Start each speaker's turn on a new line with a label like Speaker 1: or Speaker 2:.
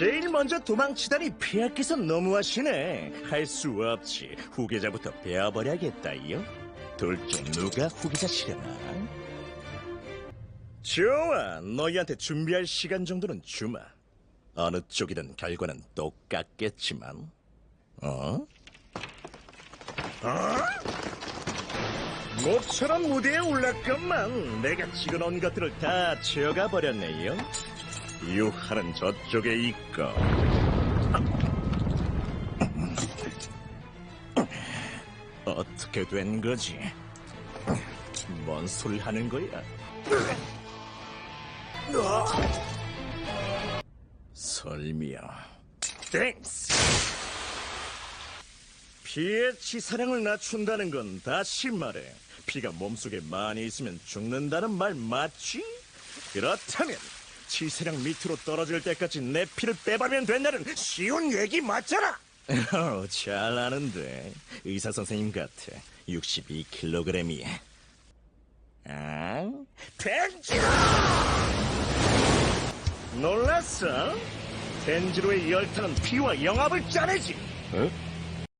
Speaker 1: 제일 먼저 도망치다니 폐하께서 너무하시네. 할 수 없지. 후계자부터 베어버려야겠다요. 둘 중 누가 후계자 시려나? 좋아. 너희한테 준비할 시간 정도는 주마. 어느 쪽이든 결과는 똑같겠지만. 어? 어? 모처럼 무대에 올랐건만 내가 찍어놓은 것들을 다 지어가 버렸네요. 유하는 저쪽에 있고 어떻게 된 거지? 뭔 소리 하는 거야? 설미야 땡스 피의 치사량을 낮춘다는 건 다시 말해 피가 몸속에 많이 있으면 죽는다는 말 맞지? 그렇다면 치사량 밑으로 떨어질 때까지 내 피를 빼버리면 된다는 쉬운 얘기 맞잖아 어, 잘 아는데 의사 선생님 같아 62kg이야 아? 덴지로! 놀랐어? 덴지로의 열탕은 피와 영합을 짜내지
Speaker 2: 어?